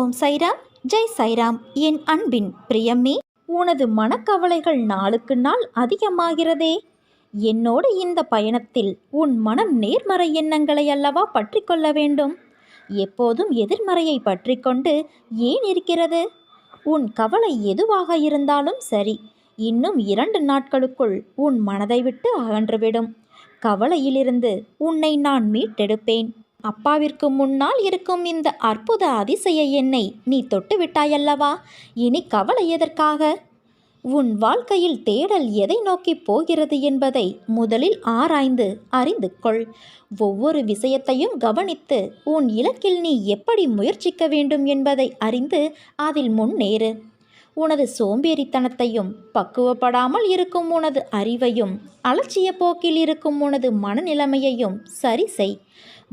ஓம் சைராம் ஜெய் சைராம். என் அன்பின் பிரியம்மே உனது மனக்கவலைகள் நாளுக்கு நாள் அதிகமாகிறதே. என்னோடு இந்த பயணத்தில் உன் மனம் நேர்மறை எண்ணங்களை அல்லவா பற்றி கொள்ள வேண்டும்? எப்போதும் எதிர்மறையை பற்றி கொண்டு ஏன் இருக்கிறது? உன் கவலை எதுவாக இருந்தாலும் சரி இன்னும் இரண்டு நாட்களுக்குள் உன் மனதை விட்டு அகன்றுவிடும். கவலையிலிருந்து உன்னை நான் மீட்டெடுப்பேன். அப்பாவிற்கு முன்னால் இருக்கும் இந்த அற்புத அதிசய எண்ணை நீ தொட்டு விட்டாயல்லவா இனி கவலை எதற்காக? உன் வாழ்க்கையில் தேடல் எதை நோக்கி போகிறது என்பதை முதலில் ஆராய்ந்து அறிந்து கொள். ஒவ்வொரு விஷயத்தையும் கவனித்து உன் இலக்கில் நீ எப்படி முயற்சிக்க வேண்டும் என்பதை அறிந்து அதில் முன்னேறு. உனது சோம்பேறித்தனத்தையும் பக்குவப்படாமல் இருக்கும் உனது அறிவையும் அலட்சிய போக்கில் இருக்கும் உனது மனநிலைமையையும் சரி செய்.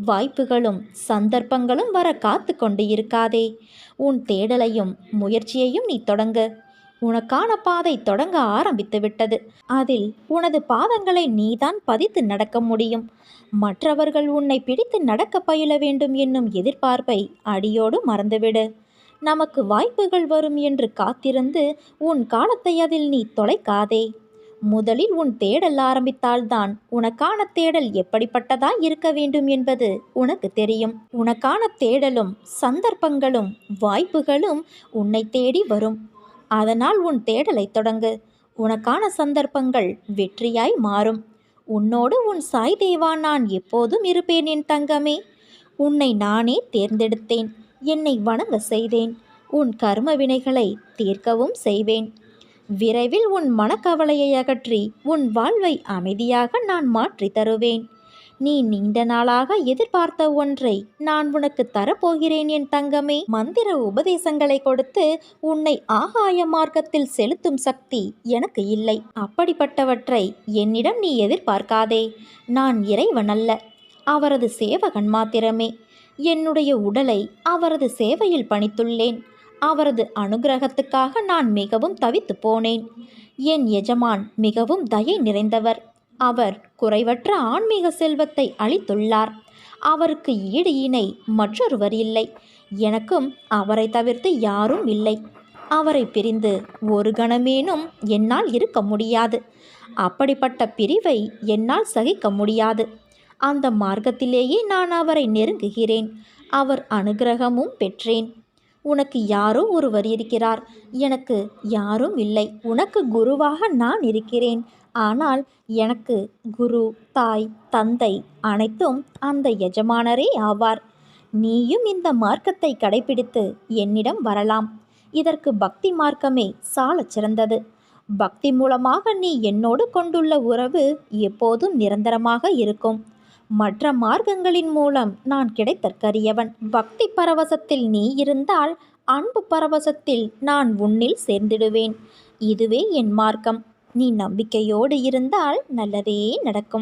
வாய்ப்புகளும் சந்தர்ப்பங்களும் வர காத்து கொண்டு இருக்காதே. உன் தேடலையும் முயற்சியையும் நீ தொடங்கு. உனக்கான பாதை தொடங்க ஆரம்பித்து விட்டது. அதில் உனது பாதங்களை நீதான் பதித்து நடக்க முடியும். மற்றவர்கள் உன்னை பிடித்து நடக்க பயில வேண்டும் என்னும் எதிர்பார்ப்பை அடியோடு மறந்துவிடு. நமக்கு வாய்ப்புகள் வரும் என்று காத்திருந்து உன் காலத்தை அதில் நீ தொலைக்காதே. முதலில் உன் தேடல் ஆரம்பித்தால்தான் உனக்கான தேடல் எப்படிப்பட்டதாய் இருக்க வேண்டும் என்பது உனக்கு தெரியும். உனக்கான தேடலும் சந்தர்ப்பங்களும் வாய்ப்புகளும் உன்னை தேடி வரும். அதனால் உன் தேடலை தொடங்கு. உனக்கான சந்தர்ப்பங்கள் வெற்றியாய் மாறும். உன்னோடு உன் சாய் தேவா நான் எப்போதும் இருப்பேன் என் தங்கமே. உன்னை நானே தேர்ந்தெடுத்தேன். என்னை வணங்க செய்தேன். உன் கர்ம வினைகளை தீர்க்கவும் செய்வேன். விரைவில் உன் மனக்கவலையை அகற்றி உன் வாழ்வை அமைதியாக நான் மாற்றி தருவேன். நீ நீண்ட நாளாக எதிர்பார்த்த ஒன்றை நான் உனக்கு தரப்போகிறேன் என் தங்கமே. மந்திர உபதேசங்களை கொடுத்து உன்னை ஆகாய மார்க்கத்தில் செலுத்தும் சக்தி எனக்கு இல்லை. அப்படிப்பட்டவற்றை என்னிடம் நீ எதிர்பார்க்காதே. நான் இறைவன் அல்ல. அவரது சேவகன் மாத்திரமே. என்னுடைய உடலை அவரது சேவையில் பணித்துள்ளேன். அவரது அனுகிரகத்துக்காக நான் மிகவும் தவித்து போனேன். என் எஜமான் மிகவும் தயை நிறைந்தவர். அவர் குறைவற்ற ஆன்மீக செல்வத்தை அளித்துள்ளார். அவருக்கு ஈடு இணை மற்றொருவர் இல்லை. எனக்கும் அவரை தவிர்த்து யாரும் இல்லை. அவரை பிரிந்து ஒரு கணமேனும் என்னால் இருக்க முடியாது. அப்படிப்பட்ட பிரிவை என்னால் சகிக்க முடியாது. அந்த மார்க்கத்திலேயே நான் அவரை நெருங்குகிறேன். அவர் அனுகிரகமும் பெற்றேன். உனக்கு யாரோ ஒருவர் இருக்கிறார். எனக்கு யாரும் இல்லை. உனக்கு குருவாக நான் இருக்கிறேன். ஆனால் எனக்கு குரு தாய் தந்தை அனைத்தும் அந்த எஜமானரே ஆவார். நீயும் இந்த மார்க்கத்தை கடைபிடித்து என்னிடம் வரலாம். இதற்கு பக்தி மார்க்கமே சாலச் சிறந்தது. பக்தி மூலமாக நீ என்னோடு கொண்டுள்ள உறவு எப்போதும் நிரந்தரமாக இருக்கும். மற்ற மார்க்கங்களின் மூலம் நான் கிடைத்தற்கரியவன். பக்தி பரவசத்தில் நீ இருந்தால் அன்பு பரவசத்தில் நான் உன்னில் சேர்ந்திடுவேன். இதுவே என் மார்க்கம். நீ நம்பிக்கையோடு இருந்தால் நல்லதே நடக்கும்.